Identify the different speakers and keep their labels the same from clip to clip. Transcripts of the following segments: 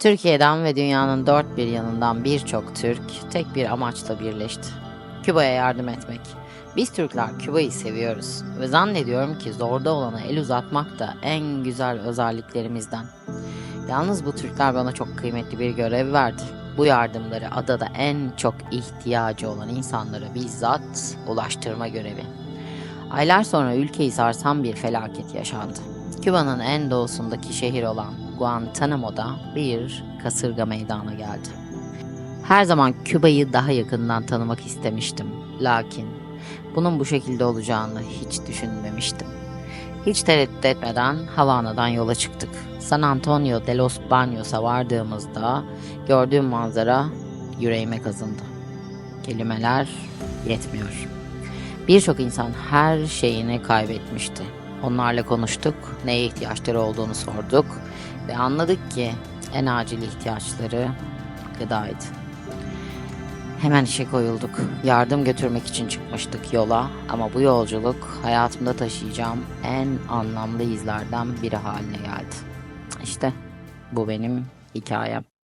Speaker 1: Türkiye'den ve dünyanın dört bir yanından birçok Türk tek bir amaçla birleşti. Küba'ya yardım etmek. Biz Türkler Küba'yı seviyoruz ve zannediyorum ki zorda olana el uzatmak da en güzel özelliklerimizden. Yalnız bu Türkler bana çok kıymetli bir görev verdi. Bu yardımları adada en çok ihtiyacı olan insanlara bizzat ulaştırma görevi. Aylar sonra ülkeyi sarsan bir felaket yaşandı. Küba'nın en doğusundaki şehir olan Guantanamo'da bir kasırga meydana geldi. Her zaman Küba'yı daha yakından tanımak istemiştim. Lakin bunun bu şekilde olacağını hiç düşünmemiştim. Hiç tereddüt etmeden Havana'dan yola çıktık. San Antonio de los Baños'a vardığımızda gördüğüm manzara yüreğime kazındı. Kelimeler yetmiyor. Birçok insan her şeyini kaybetmişti. Onlarla konuştuk, neye ihtiyaçları olduğunu sorduk ve anladık ki en acil ihtiyaçları gıdaydı. Hemen işe koyulduk. Yardım götürmek için çıkmıştık yola ama bu yolculuk hayatımda taşıyacağım en anlamlı izlerden biri haline geldi. İşte bu benim hikayem.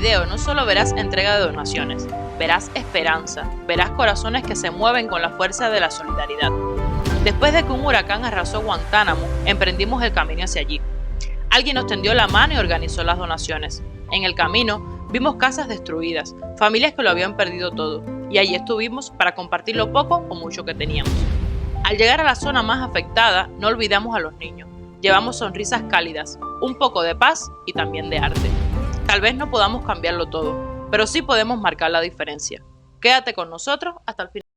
Speaker 2: No solo verás entrega de donaciones, verás esperanza, verás corazones que se mueven con la fuerza de la solidaridad. Después de que un huracán arrasó Guantánamo, emprendimos el camino hacia allí. Alguien nos tendió la mano y organizó las donaciones. En el camino vimos casas destruidas, familias que lo habían perdido todo, y allí estuvimos para compartir lo poco o mucho que teníamos. Al llegar a la zona más afectada, no olvidamos a los niños. Llevamos sonrisas cálidas, un poco de paz y también de arte. Tal vez no podamos cambiarlo todo, pero sí podemos marcar la diferencia. Quédate con nosotros hasta el final.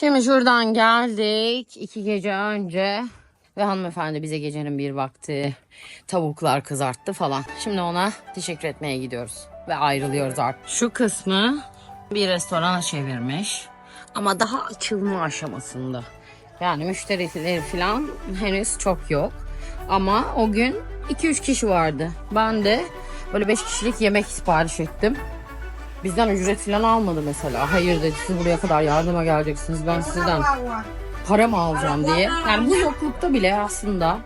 Speaker 1: Şimdi şuradan geldik iki gece önce ve hanımefendi bize gecenin bir vakti tavuklar kızarttı falan. Şimdi ona teşekkür etmeye gidiyoruz ve ayrılıyoruz artık. Şu kısmı bir restorana çevirmiş ama daha açılma aşamasında. Yani müşterileri falan henüz çok yok. Ama o gün 2-3 kişi vardı. Ben de böyle 5 kişilik yemek sipariş ettim. Bizden ücret falan almadı mesela. Hayır dedi siz buraya kadar yardıma geleceksiniz. Ben sizden para mı alacağım diye. Yani bu yoklukta bile aslında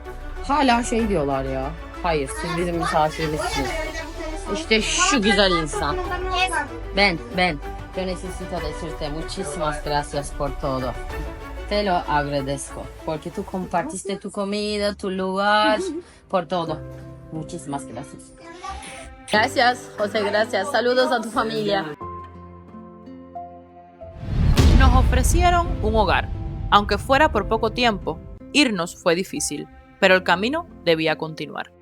Speaker 1: hala şey diyorlar ya. Hayır siz bizim misafirimizsiniz. İşte şu güzel insan. Ben, ben. Yo necesito decirte muchísimas gracias por todo. Te lo agradezco. Porque tú compartiste tu comida, tu lugar, por todo. Muchísimas gracias. Gracias, José, gracias. Saludos a tu familia.
Speaker 2: Nos ofrecieron un hogar. Aunque fuera por poco tiempo, irnos fue difícil, pero el camino debía continuar.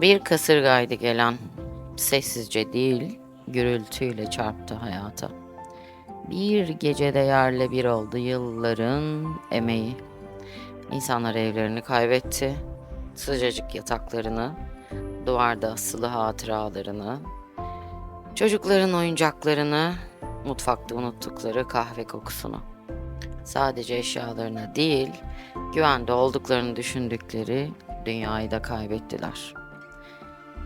Speaker 1: Bir kasırgaydı gelen. Sessizce değil, gürültüyle çarptı hayata. Bir gecede yerle bir oldu yılların emeği. İnsanlar evlerini kaybetti. Sıcacık yataklarını, duvarda asılı hatıralarını, çocukların oyuncaklarını, mutfakta unuttukları kahve kokusunu. Sadece eşyalarına değil, güvende olduklarını düşündükleri dünyayı da kaybettiler.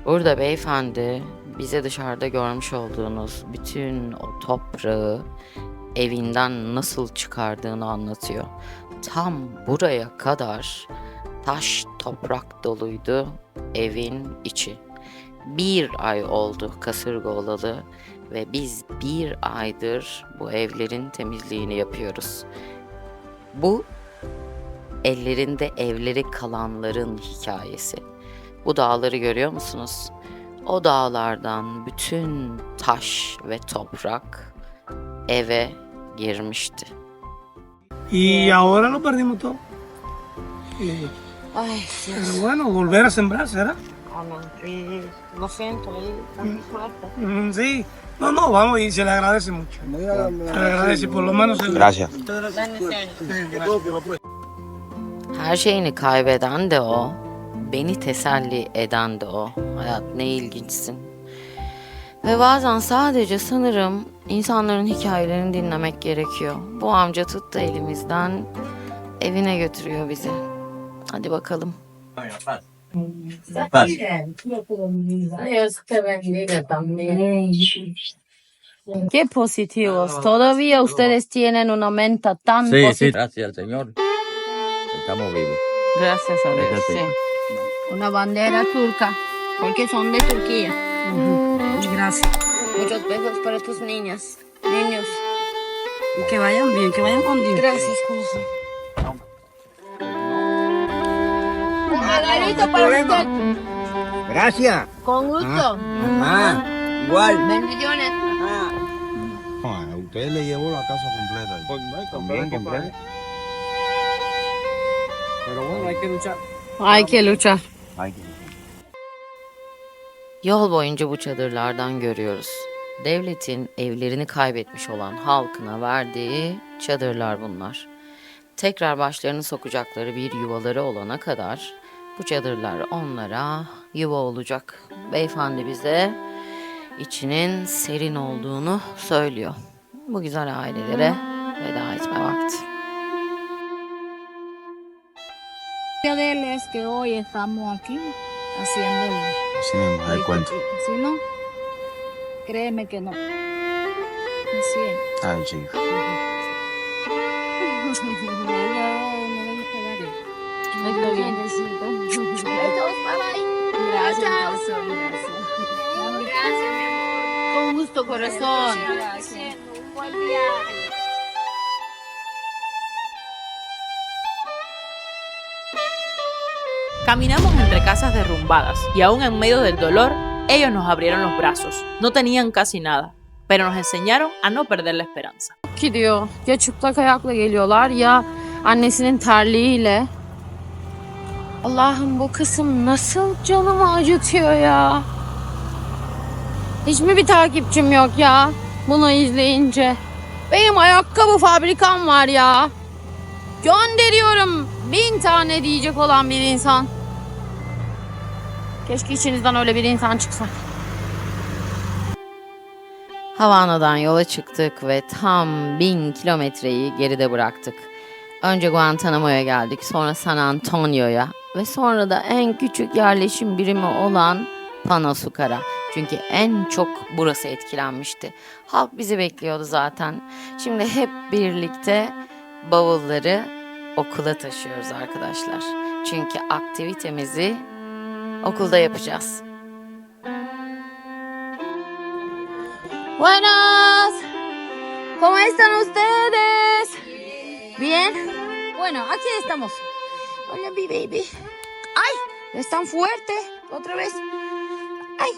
Speaker 1: Burada beyefendi bize dışarıda görmüş olduğunuz bütün o toprağı evinden nasıl çıkardığını anlatıyor. Tam buraya kadar taş toprak doluydu evin içi. Bir ay oldu kasırga olalı ve biz bir aydır bu evlerin temizliğini yapıyoruz. Bu ellerinde evleri kalanların hikayesi. Bu dağları görüyor musunuz? O dağlardan bütün taş ve toprak eve girmişti.
Speaker 3: Y ahora lo perdimos todo. Y-
Speaker 1: Ay,
Speaker 3: pero bueno, volver a sembrar será.
Speaker 1: aman. Lo siento,
Speaker 3: Mm, Sí, no, no, vamos y se le agradece mucho. Se le agradece, por lo menos.
Speaker 4: Gracias.
Speaker 1: Her şeyini kaybeden de o, beni teselli eden de o. Hayat ne ilginçsin. Ve bazen sadece sanırım insanların hikayelerini dinlemek gerekiyor. Bu amca tuttu elimizden, evine götürüyor bizi. Hadi bakalım. Qué positivos. Todavía ustedes tienen una mente tan
Speaker 4: Sí, sí,
Speaker 1: positiva.
Speaker 4: gracias al Señor. Estamos vivos.
Speaker 1: Gracias a Dios. Sí. Una bandera turca, porque son de Turquía.
Speaker 5: Gracias.
Speaker 1: Muchos besos para tus niñas, niños.
Speaker 5: Y que vayan bien, que vayan con Dios.
Speaker 1: Gracias, corazón. Un regalito para usted.
Speaker 6: Gracias.
Speaker 1: Con gusto.
Speaker 6: Ah, igual.
Speaker 1: Bendiciones.
Speaker 4: a usted le llevó la casa completa. También compré.
Speaker 3: Pero bueno, hay que luchar.
Speaker 1: Hay que luchar.
Speaker 4: Ay, que-
Speaker 1: Yol boyunca bu çadırlardan görüyoruz. Devletin evlerini kaybetmiş olan halkına verdiği çadırlar bunlar. Tekrar başlarını sokacakları bir yuvaları olana kadar bu çadırlar onlara yuva olacak. Beyefendi bize içinin serin olduğunu söylüyor. Bu güzel ailelere veda etme vakti.
Speaker 7: De él es que hoy estamos aquí haciendo el...
Speaker 4: Así mismo, hay cuenta.
Speaker 7: Si no, créeme que no. Así es.
Speaker 4: Ay, chico.
Speaker 7: Gracias, gracias. Gracias, mi amor.
Speaker 1: Con gusto corazón.
Speaker 7: Gracias. Un buen viaje.
Speaker 2: Caminamos entre casas derrumbadas y aún en medio del dolor, ellos nos abrieron los brazos. No tenían casi nada, pero nos enseñaron a no perder la esperanza.
Speaker 1: gidiyor. Ya çıplak ayakla geliyorlar ya annesinin terliğiyle. Allah'ım bu kısım nasıl canımı acıtıyor ya. Hiç mi bir takipçim yok ya bunu izleyince? Benim ayakkabı fabrikam var ya. Gönderiyorum bin tane diyecek olan bir insan. Keşke içinizden öyle bir insan çıksa. Havana'dan yola çıktık ve tam bin kilometreyi geride bıraktık. Önce Guantanamo'ya geldik, sonra San Antonio'ya ve sonra da en küçük yerleşim birimi olan Panasukar'a. Çünkü en çok burası etkilenmişti. Halk bizi bekliyordu zaten. Şimdi hep birlikte bavulları okula taşıyoruz arkadaşlar. Çünkü aktivitemizi okulda yapacağız. Buenas. ¿Cómo están ustedes? ¿Bien? Bueno, aquí estamos. Hola, mi baby. ¡Ay! Es tan fuerte. Otra vez. ¡Ay!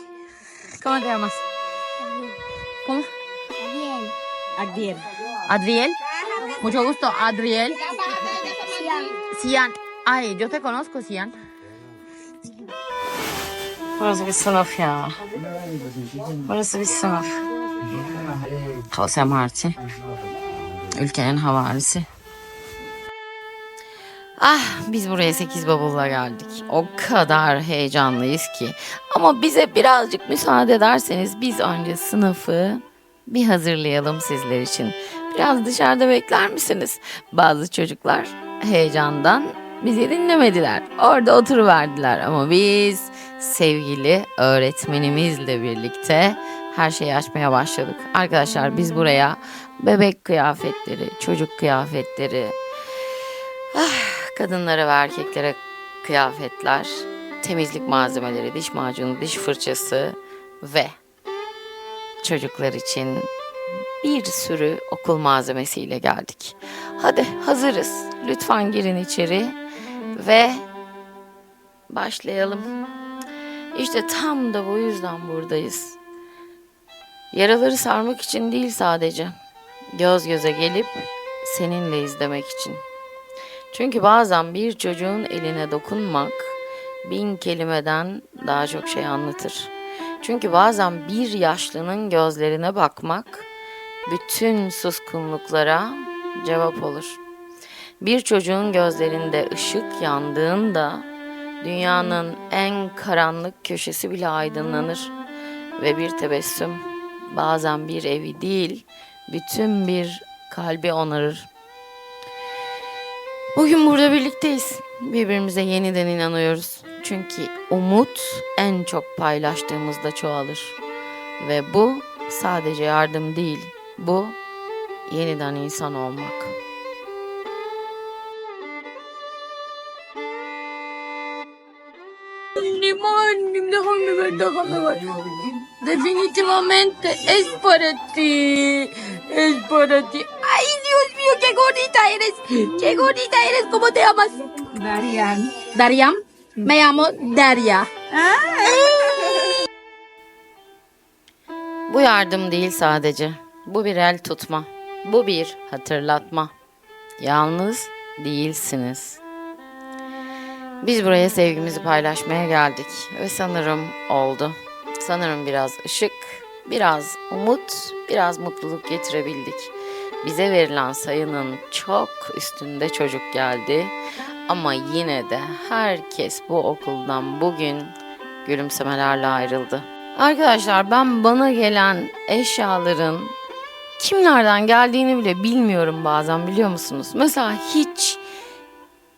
Speaker 1: ¿Cómo te llamas? ¿Cómo?
Speaker 7: Adiel.
Speaker 1: Adriel. Mucho gusto, Adriel. Sian. Ay, yo te conozco, Sian. Burası bir sınıf ya. Burası bir sınıf. Jose Marti. Ülkenin havalisi. Ah biz buraya sekiz babulla geldik. O kadar heyecanlıyız ki. Ama bize birazcık müsaade ederseniz biz önce sınıfı bir hazırlayalım sizler için. Biraz dışarıda bekler misiniz? Bazı çocuklar heyecandan bizi dinlemediler. Orada oturuverdiler ama biz sevgili öğretmenimizle birlikte her şeyi açmaya başladık. Arkadaşlar biz buraya bebek kıyafetleri, çocuk kıyafetleri, ah, kadınlara ve erkeklere kıyafetler, temizlik malzemeleri, diş macunu, diş fırçası ve çocuklar için bir sürü okul malzemesiyle geldik. Hadi hazırız. Lütfen girin içeri ve başlayalım. İşte tam da bu yüzden buradayız. Yaraları sarmak için değil sadece. Göz göze gelip seninle izlemek için. Çünkü bazen bir çocuğun eline dokunmak bin kelimeden daha çok şey anlatır. Çünkü bazen bir yaşlının gözlerine bakmak bütün suskunluklara cevap olur. Bir çocuğun gözlerinde ışık yandığında dünyanın en karanlık köşesi bile aydınlanır ve bir tebessüm bazen bir evi değil bütün bir kalbi onarır. Bugün burada birlikteyiz. Birbirimize yeniden inanıyoruz. Çünkü umut en çok paylaştığımızda çoğalır. Ve bu sadece yardım değil. Bu yeniden insan olmak.
Speaker 8: Ver. Definitivamente es para ti. Es para ti. Ay, Dios mío, qué gordita eres. Qué gordita eres. ¿Cómo te llamas? Darian. Darian. Me llamo Daria.
Speaker 1: Bu yardım değil sadece. Bu bir el tutma. Bu bir hatırlatma. Yalnız değilsiniz. Biz buraya sevgimizi paylaşmaya geldik ve sanırım oldu. Sanırım biraz ışık, biraz umut, biraz mutluluk getirebildik. Bize verilen sayının çok üstünde çocuk geldi ama yine de herkes bu okuldan bugün gülümsemelerle ayrıldı. Arkadaşlar ben bana gelen eşyaların kimlerden geldiğini bile bilmiyorum bazen biliyor musunuz? Mesela hiç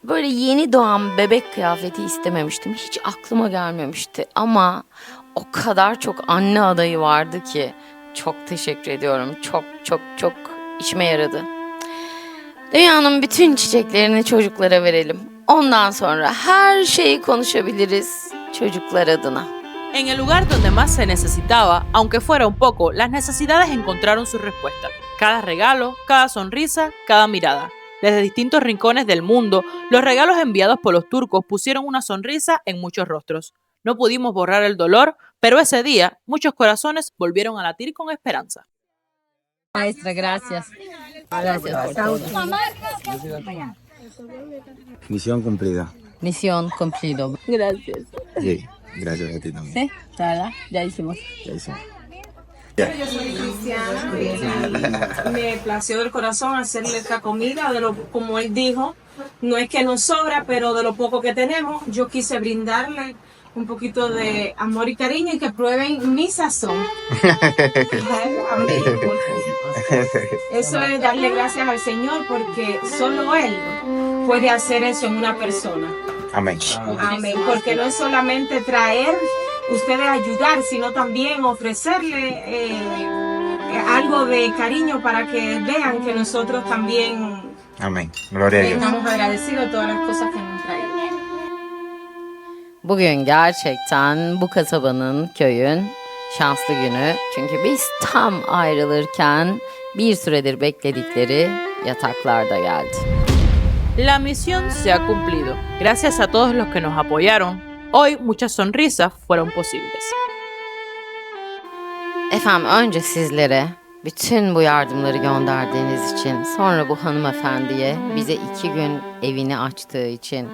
Speaker 1: böyle yeni doğan bebek kıyafeti istememiştim. Hiç aklıma gelmemişti ama o kadar çok anne adayı vardı ki çok teşekkür ediyorum. Çok çok çok işime yaradı. Dünyanın bütün çiçeklerini çocuklara verelim. Ondan sonra her şeyi konuşabiliriz çocuklar adına.
Speaker 2: En el lugar donde más se necesitaba, aunque fuera un poco, las necesidades encontraron su respuesta. Cada regalo, cada sonrisa, cada mirada. Desde distintos rincones del mundo, los regalos enviados por los turcos pusieron una sonrisa en muchos rostros. No pudimos borrar el dolor, pero ese día muchos corazones volvieron a latir con esperanza.
Speaker 7: Maestra, gracias. Gracias por todo.
Speaker 4: Misión cumplida.
Speaker 7: Misión cumplido.
Speaker 8: Gracias.
Speaker 4: Sí, gracias a ti también.
Speaker 7: ¿Sí? Ya hicimos.
Speaker 4: Ya hicimos.
Speaker 5: Me plació del corazón hacerle esta comida, de lo, como él dijo, no es que nos sobra, pero de lo poco que tenemos, yo quise brindarle un poquito de amor y cariño y que prueben mi sazón. Eso es darle gracias al Señor porque solo Él puede hacer eso en una persona.
Speaker 4: Amén.
Speaker 5: Amén. Porque no es solamente traer, ustedes ayudar, sino también ofrecerle eh, algo de cariño para que vean que nosotros también
Speaker 4: Amén. Gloria a Dios.
Speaker 5: estamos agradecidos de todas las cosas que nos traen.
Speaker 7: Bugün gerçekten bu kasabanın, köyün şanslı günü. Çünkü biz tam ayrılırken bir süredir bekledikleri yataklarda geldi.
Speaker 2: La misión se ha cumplido. Gracias a todos los que nos apoyaron, hoy muchas sonrisas fueron posibles.
Speaker 7: Efendim önce sizlere bütün bu yardımları gönderdiğiniz için, sonra bu hanımefendiye bize iki gün evini açtığı için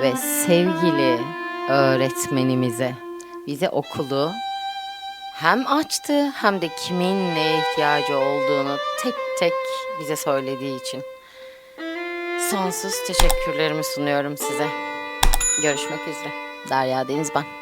Speaker 7: ve sevgili öğretmenimize bize okulu hem açtı hem de kimin neye ihtiyacı olduğunu tek tek bize söylediği için sonsuz teşekkürlerimi sunuyorum size. Görüşmek üzere. Derya Deniz ben.